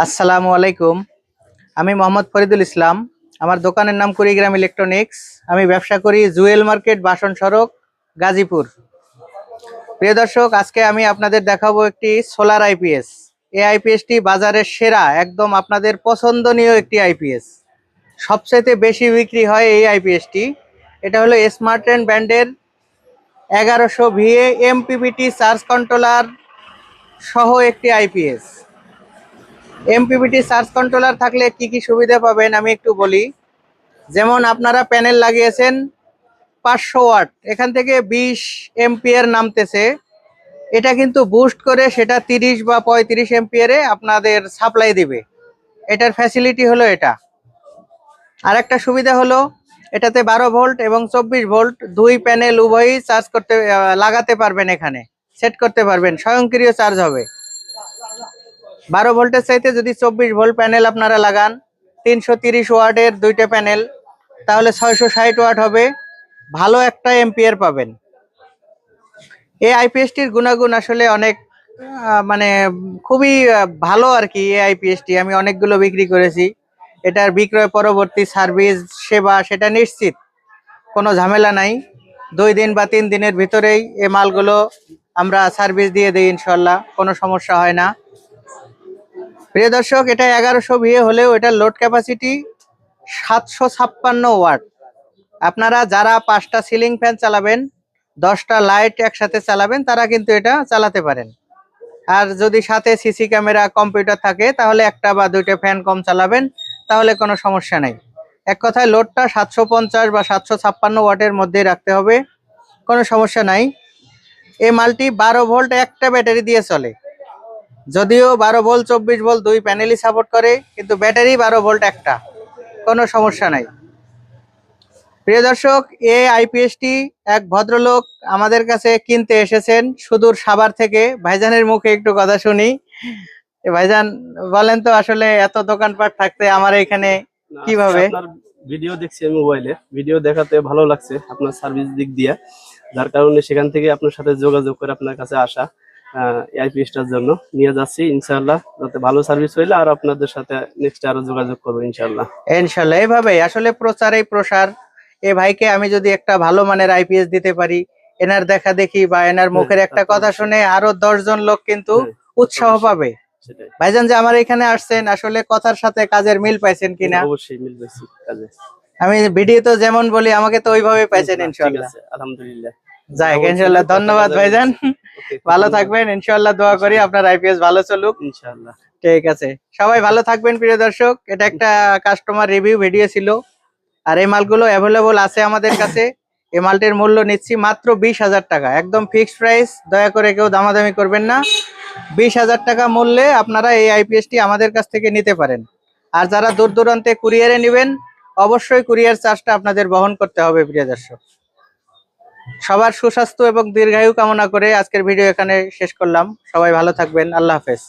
আসসালামু আলাইকুম। আমি মোহাম্মদ ফরিদুল ইসলাম। আমার দোকানের নাম কুড়িগ্রাম ইলেকট্রনিক্স। আমি ব্যবসা করি জুয়েল মার্কেট, বাসন সড়ক, গাজীপুর। প্রিয় দর্শক, আজকে আমি আপনাদের দেখাবো একটি সোলার আইপিএস এই আইপিএসটি বাজারের সেরা, একদম আপনাদের পছন্দনীয় একটি আইপিএস সবচেয়ে বেশি বিক্রি হয় এই আইপিএসটি এটা হলো স্মার্ট অ্যান্ড ব্র্যান্ডের এগারোশো ভিএ এমপিবিটি চার্জ কন্ট্রোলার সহ একটি আইপিএস এমপিবিটি সার্চ কন্ট্রোলার থাকলে কি কি সুবিধা পাবেন আমি একটু বলি। যেমন আপনারা প্যানেল লাগিয়েছেন পাঁচশো ওয়াট, এখান থেকে বিশ এমপিয়ার নামতেছে। এটা কিন্তু বুস্ট করে সেটা তিরিশ বা পঁয়ত্রিশ এমপিয়ারে আপনাদের সাপ্লাই দিবে। এটার ফ্যাসিলিটি হলো এটা। আর একটা সুবিধা হলো, এটাতে বারো ভোল্ট এবং চব্বিশ ভোল্ট দুই প্যানেল উভয়ই চার্জ করতে লাগাতে পারবেন এখানে সেট করতে পারবেন, স্বয়ংক্রিয় চার্জ হবে। বারো ভোল্টের চাইতে যদি চব্বিশ ভোল্ট প্যানেল আপনারা লাগান, তিনশো তিরিশ ওয়াটের দুইটা প্যানেল, তাহলে ছয়শো ষাট ওয়াট হবে। ভালো একটা এম্পিয়ার পাবেন। এই আইপিএসটির গুণাগুণ আসলে অনেক মানে খুবই ভালো আর কি এই আইপিএসটি আমি অনেকগুলো বিক্রি করেছি। এটার বিক্রয় পরবর্তী সার্ভিস, সেবা, সেটা নিশ্চিত। কোনো ঝামেলা নাই। দুই দিন বা তিন দিনের ভিতরেই এ মালগুলো আমরা সার্ভিস দিয়ে দিই ইনশাল্লাহ। কোনো সমস্যা হয় না। প্রিয় দর্শক, এটা এগারোশো বিয়ে হলেও এটা লোড ক্যাপাসিটি সাতশো ছাপ্পান্ন ওয়াট। আপনারা যারা পাঁচটা সিলিং ফ্যান চালাবেন, দশটা লাইট একসাথে চালাবেন, তারা কিন্তু এটা চালাতে পারেন। আর যদি সাথে সিসি ক্যামেরা কম্পিউটার থাকে, তাহলে একটা বা দুইটা ফ্যান কম চালাবেন, তাহলে কোনো সমস্যা নেই। এক কথায় লোডটা সাতশো পঞ্চাশ বা সাতশো ছাপ্পান্ন ওয়াটের মধ্যে রাখতে হবে, কোনো সমস্যা নাই। এই মালটি বারো ভোল্ট একটা ব্যাটারি দিয়ে চলে। যদিও বারো ভোল্ট চব্বিশ ভোল্ট দুই প্যানেলই সাপোর্ট করে কিন্তু ব্যাটারি বারো ভোল্ট একটা। কোনো সমস্যা নাই। প্রিয় দর্শক এই আইপিএসটি এক ভদ্রলোক আমাদের কাছে কিনতে এসেছেন সুদূর সাভার থেকে। ভাইজানের মুখে একটু কথা শুনি। এ ভাইজান বলেন তো আসলে এত দোকানপাট থাকতে আমার এখানে কীভাবে? ভিডিও দেখছি আমি মোবাইলে ভিডিও দেখাতে ভালো লাগছে আপনার সার্ভিস দিক দিয়ে। যার কারণে সেখান থেকে আপনার সাথে যোগাযোগ করে আপনার কাছে আসা। আইপিএসটার জন্য নিয়ে যাচ্ছি ইনশাআল্লাহ যাতে ভালো সার্ভিস হইলে আর আপনাদের সাথে নেক্সট আরও যোগাযোগ করব ইনশাআল্লাহ। ইনশাল্লাহ এইভাবেই আসলে প্রচারেই প্রসার। এ ভাইকে আমি যদি একটা ভালো মানের আইপিএস দিতে পারি এনার দেখা দেখি বা এনার মুখের হ্যাঁ, একটা কথা শুনে আরও দশজন লোক কিন্তু হ্যাঁ, উৎসাহ পাবে। ভাইজান যে আমার এখানে আসছেন আসলে কথার সাথে কাজের মিল পাইছেন কিনা? অবশ্যই মিল পেয়েছি কাজে। আমি ভিডিও তো যেমন বলি আমাকে তো ওইভাবে পাইছেন ঠিক ইনশাল্লাহ আলহামদুলিল্লাহ। যাই ইনশাল্লাহ ধন্যবাদ ভাইজান। ভালো থাকবেন ইনশাল্লাহ দোয়া করি আপনার আইপিএস ভালো চলুক। ইনশাআল্লাহ। ঠিক আছে সবাই ভালো থাকবেন প্রিয় দর্শক। এটা একটা কাস্টমার রিভিউ ভিডিও ছিল। আর এই মালগুলো অ্যাভেলেবল আছে আমাদের কাছে। এই মালটির মূল্য নিচ্ছি মাত্র বিশ হাজার টাকা। একদম ফিক্সড প্রাইস দয়া করে কেউ দামাদামি করবেন না। বিশ হাজার টাকা মূল্যে আপনারা এই আইপিএসটি আমাদের কাছ থেকে নিতে পারেন। আর যারা দূর দূরান্তে কুরিয়ারে নেবেন অবশ্যই কুরিয়ার চার্জটা আপনাদের বহন করতে হবে প্রিয় দর্শক। সবার সুস্বাস্থ্য এবং দীর্ঘায়ু কামনা করে আজকের ভিডিও এখানে শেষ করলাম। সবাই ভালো থাকবেন। আল্লাহ হাফেজ।